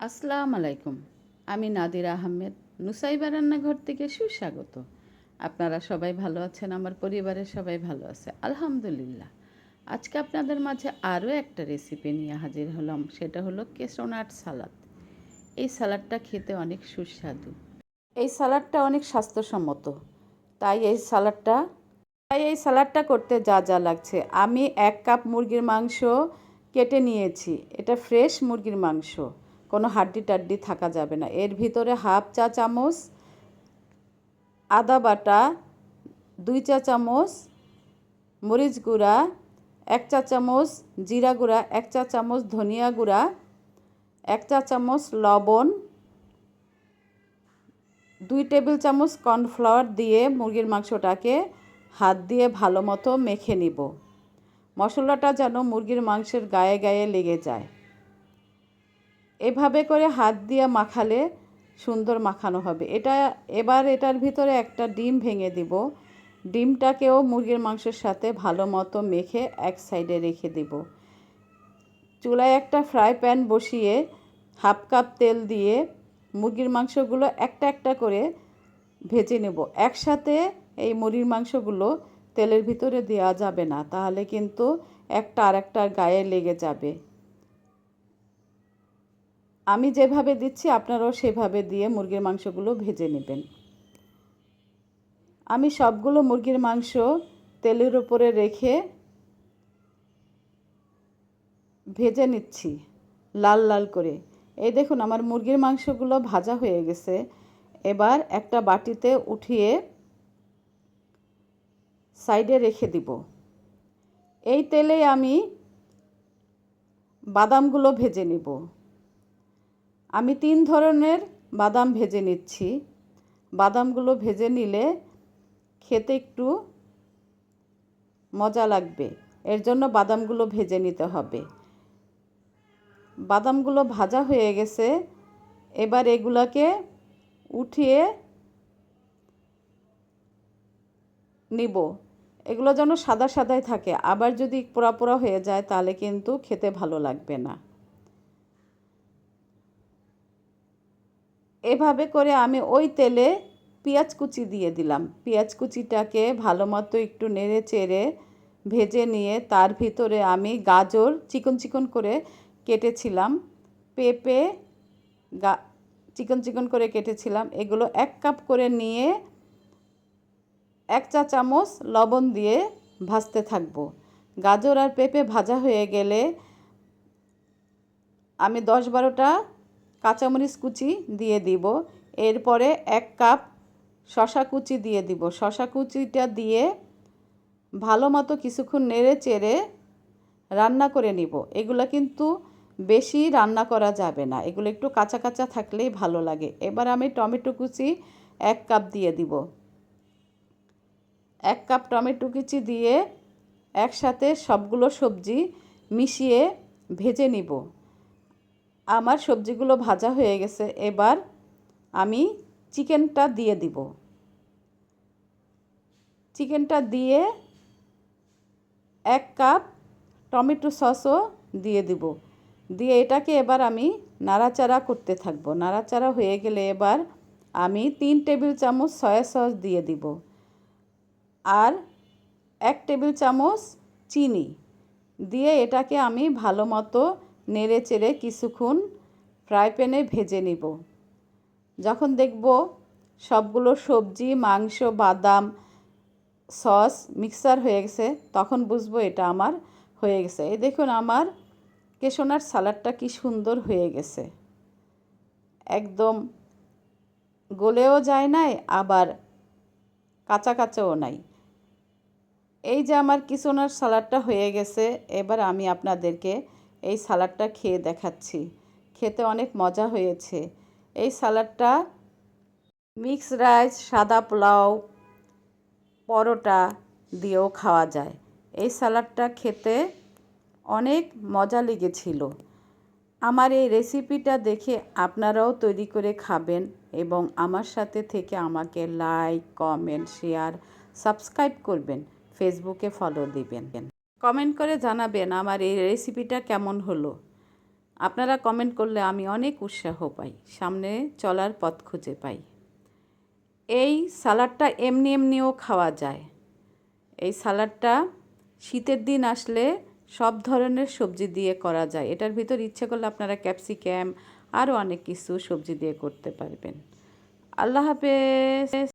আসসালামু আলাইকুম। আমি নাদির আহমেদ, নুসাইবা রান্নাঘর থেকে সুস্বাগত। আপনারা সবাই ভালো আছেন? আমার পরিবারের সবাই ভালো আছে। আলহামদুলিল্লাহ। আজকে আপনাদের মাঝে আরও একটা রেসিপি নিয়ে হাজির হলাম। সেটা হলো কেসোনাট সালাদ। এই সালাদটা খেতে অনেক সুস্বাদু। এই সালাদটা অনেক স্বাস্থ্যসম্মত। তাই এই সালাদটা, তাই এই সালাডটা করতে যা যা লাগছে। আমি এক কাপ মুরগির মাংস কেটে নিয়েছি। এটা ফ্রেশ মুরগির মাংস। কোনো হাড্ডি টাড্ডি থাকা যাবে না। এর ভিতরে হাফ চা চামচ, আদা বাটা, দুই চা চামচ, মরিচ গুঁড়া, এক চা চামচ জিরা গুঁড়া, এক চা চামচ ধনিয়া গুঁড়া, এক চা চামচ লবণ, দুই টেবিল চামচ কর্নফ্লাওয়ার দিয়ে মুরগির মাংসটাকে হাত দিয়ে ভালো মতো মেখে নিব। মশলাটা যেন মুরগির মাংসের গায়ে গায়ে লেগে যায়। এভাবে করে হাত দিয়ে মাখালে সুন্দর মাখানো হবে। এটা এবার এটার ভিতরে একটা ডিম ভেঙে দিব। ডিমটাকেও মুরগির মাংসের সাথে ভালো মতো মেখে এক সাইডে রেখে দিব। চুলায় একটা ফ্রাই প্যান বসিয়ে হাফ কাপ তেল দিয়ে মুরগির মাংসগুলো একটা একটা করে ভেজে নেব। একসাথে এই মুরগির মাংসগুলো তেলের ভিতরে দেওয়া যাবে না, তাহলে কিন্তু একটা আর একটার গায়ে লেগে যাবে। আমি যেভাবে দিচ্ছি, আপনারাও সেভাবে দিয়ে মুরগির মাংসগুলো ভেজে নেবেন। আমি সবগুলো মুরগির মাংস তেলের উপরে রেখে ভেজে নিচ্ছি, লাল লাল করে। এই দেখুন, আমার মুরগির মাংসগুলো ভাজা হয়ে গেছে। এবার একটা বাটিতে উঠিয়ে সাইডে রেখে দিব। এই তেলে আমি বাদামগুলো ভেজে নিব। আমি তিন ধরনের বাদাম ভেজে নিচ্ছি। বাদামগুলো ভেজে নিলে খেতে একটু মজা লাগবে। এর জন্য বাদামগুলো ভেজে নিতে হবে। বাদামগুলো ভাজা হয়ে গেছে। এবার এগুলাকে উঠিয়ে নিব। এগুলো যেন সাদা সাদাই থাকে। আবার যদি পোড়া পোড়া হয়ে যায় তাহলে কিন্তু খেতে ভালো লাগবে না। এভাবে করে আমি ওই তেলে পেঁয়াজ কুচি দিয়ে দিলাম। পেঁয়াজ কুচিটাকে ভালো মতো একটু নেড়ে চেড়ে ভেজে নিয়ে তার ভিতরে আমি গাজর চিকন চিকন করে কেটেছিলাম। পেঁপে গা চিকন চিকন করে কেটেছিলাম। এগুলো এক কাপ করে নিয়ে এক চা চামচ লবণ দিয়ে ভাজতে থাকব। গাজর আর পেঁপে ভাজা হয়ে গেলে আমি দশ বারোটা কাঁচামরিচ কুচি দিয়ে দিব। এরপরে এক কাপ শশা কুচি দিয়ে দিব। শশা কুচিটা দিয়ে ভালো মতো কিছুক্ষণ নেড়ে চেড়ে রান্না করে নিব। এগুলো কিন্তু বেশি রান্না করা যাবে না। এগুলো একটু কাঁচা কাঁচা থাকলেই ভালো লাগে। এবার আমি টমেটো কুচি এক কাপ দিয়ে দিব। এক কাপ টমেটো কুচি দিয়ে একসাথে সবগুলো সবজি মিশিয়ে ভেজে নিব। আমার সবজিগুলো ভাজা হয়ে গেছে, এবার আমি চিকেনটা দিয়ে দিব। চিকেনটা দিয়ে এক কাপ টমেটো সসও দিয়ে দিব। দিয়ে এটাকে এবার আমি নাড়াচাড়া করতে থাকব। নাড়াচাড়া হয়ে গেলে এবার আমি তিন টেবিল চামচ সয়া সস দিয়ে দিব আর এক টেবিল চামচ চিনি। দিয়ে এটাকে আমি ভালো মতো নেড়ে চেড়ে কিছুক্ষণ ফ্রাই প্যানে ভেজে নিব। যখন দেখব সবগুলো সবজি, মাংস, বাদাম, সস মিক্সার হয়ে গেছে, তখন বুঝব এটা আমার হয়ে গেছে। এই দেখুন আমার কেশোনার সালাডটা কি সুন্দর হয়ে গেছে। একদম গলেও যায় নাই, আবার কাঁচা কাঁচাও নাই। এই যে আমার কিচনার সালাডটা হয়ে গেছে, এবার আমি আপনাদেরকে এই সালাডটা খেয়ে দেখাচ্ছি। খেতে অনেক মজা হয়েছে। এই সালাডটা মিক্স রাইস, সাদা পোলাও, পরোটা দিয়েও খাওয়া যায়। এই সালাডটা খেতে অনেক মজা লেগেছিল। আমার এই রেসিপিটা দেখে আপনারাও তৈরি করে খাবেন এবং আমার সাথে থেকে আমাকে লাইক, কমেন্ট, শেয়ার, সাবস্ক্রাইব করবেন। ফেসবুকে ফলো দিবেন। কমেন্ট করে জানাবেন আমার এই রেসিপিটা কেমন হলো। আপনারা কমেন্ট করলে আমি অনেক উৎসাহ পাই, সামনে চলার পথ খুঁজে পাই। এই সালাডটা এমনি এমনিও খাওয়া যায়। এই সালাডটা শীতের দিন আসলে সব ধরনের সবজি দিয়ে করা যায়। এটার ভিতর ইচ্ছে করলে আপনারা ক্যাপসিক্যাম আরও অনেক কিছু সবজি দিয়ে করতে পারবেন। আল্লাহ হাফেজ।